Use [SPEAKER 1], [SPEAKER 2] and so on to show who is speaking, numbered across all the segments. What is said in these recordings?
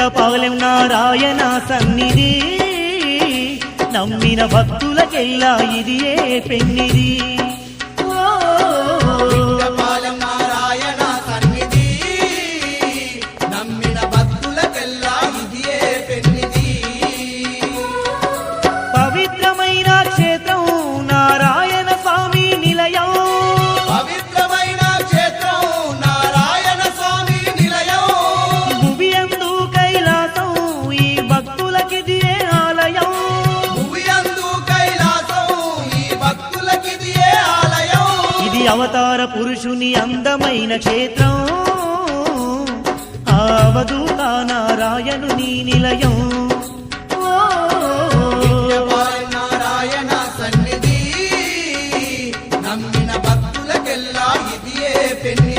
[SPEAKER 1] పుట్టపాలెం నారాయణ సన్నిధి. నమ్మిన భక్తులకెల్లా ఇది ఏ పెన్నిది అవతార పురుషుని అందమైన క్షేత్రం. ఆవధూత నారాయణుని నిలయం.
[SPEAKER 2] నారాయణ సన్నిధి నమ్మిన భక్తులకెల్లా
[SPEAKER 1] ఇదియే పెన్ను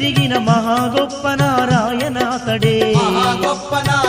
[SPEAKER 1] పెరిగిన మహా గొప్ప నారాయణ అతడే. గొప్ప నారాయణ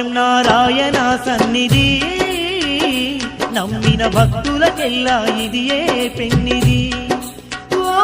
[SPEAKER 2] నిత్యం నారాయణ సన్నిధి. నమ్మిన భక్తులకెల్లా ఇదియే పెన్నిది
[SPEAKER 1] ఓ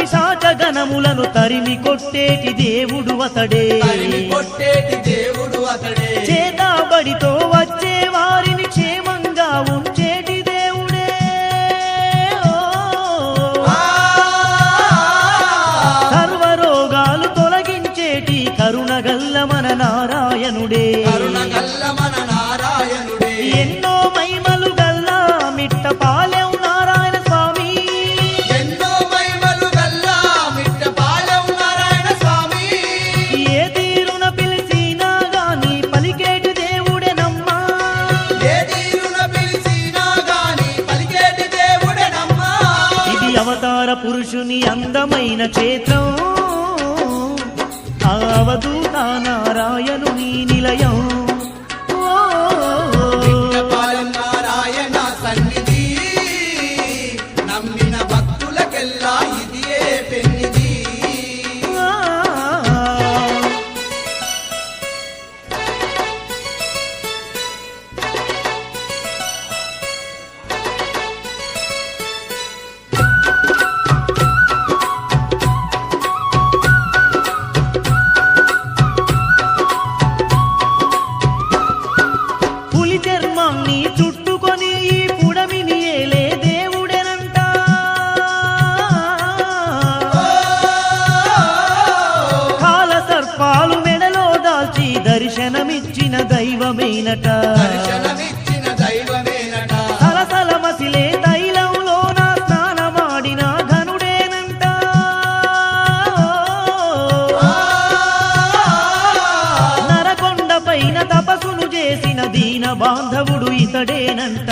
[SPEAKER 1] పిశాచ గణములను తరిమి కొట్టేటి దేవుడు అతడే. చేతాబడితో వచ్చే వారిని క్షేమంగా ఉంచేటి దేవుడే. సర్వరోగాలు తొలగించేటి కరుణగల్ల మన నారాయణుడే.
[SPEAKER 2] కరుణగల్ల మన నారాయణుడే.
[SPEAKER 1] పురుషుని అందమైన క్షేత్రం. ఆవధూత నారాయణుని నిలయం. దైవమేనట సలసల స్నానమాడిన ధనుడేనంట. నరకొండ పైన తపసును చేసిన దీన బాంధవుడు ఇతడేనంట.